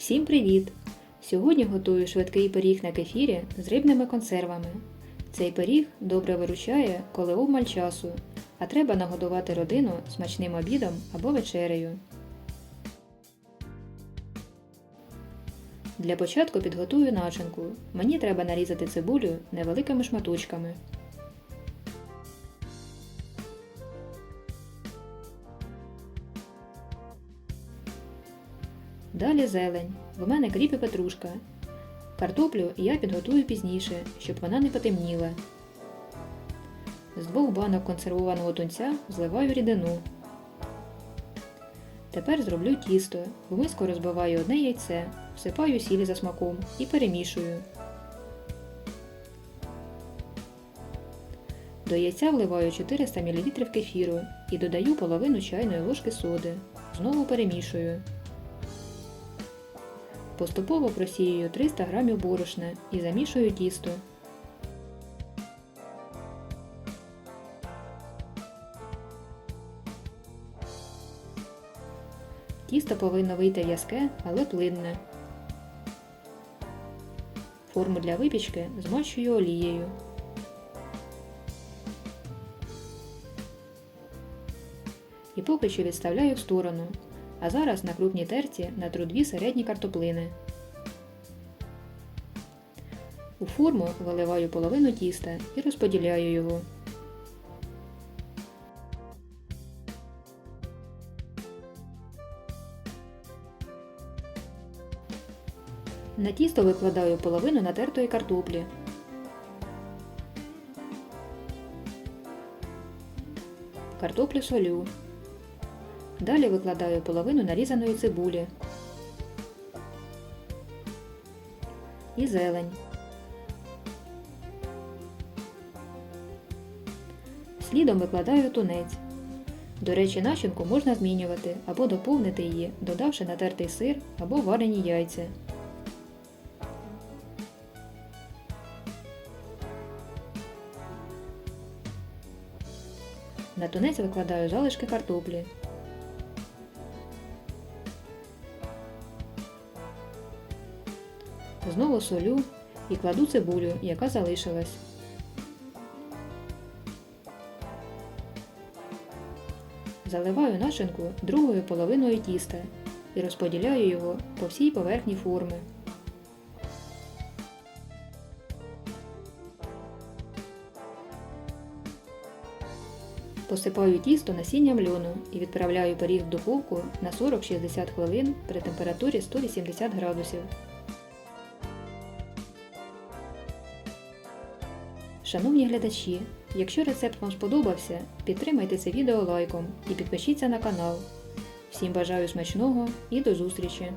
Всім привіт! Сьогодні готую швидкий пиріг на кефірі з рибними консервами. Цей пиріг добре виручає, коли обмаль часу, а треба нагодувати родину смачним обідом або вечерею. Для початку підготую начинку. Мені треба нарізати цибулю невеликими шматочками. Далі зелень. В мене кріп і петрушка. Картоплю я підготую пізніше, щоб вона не потемніла. З двох банок консервованого тунця зливаю рідину. Тепер зроблю тісто. В миску розбиваю одне яйце, всипаю сіль за смаком і перемішую. До яйця вливаю 400 мл кефіру і додаю половину чайної ложки соди. Знову перемішую. Поступово просіюю 300 г борошна і замішую тісто. Тісто повинно вийти в'язке, але плинне. Форму для випічки змащую олією. І поки що відставляю в сторону. А зараз на крупній терці натру дві середні картоплини. У форму виливаю половину тіста і розподіляю його. На тісто викладаю половину натертої картоплі. Картоплю солю. Далі викладаю половину нарізаної цибулі і зелень. Слідом викладаю тунець. До речі, начинку можна змінювати або доповнити її, додавши натертий сир або варені яйця. На тунець викладаю залишки картоплі. Знову солю і кладу цибулю, яка залишилась. Заливаю начинку другою половиною тіста і розподіляю його по всій поверхні форми. Посипаю тісто насінням льону і відправляю пиріг в духовку на 40-60 хвилин при температурі 180 градусів. Шановні глядачі, якщо рецепт вам сподобався, підтримайте це відео лайком і підпишіться на канал. Всім бажаю смачного і до зустрічі!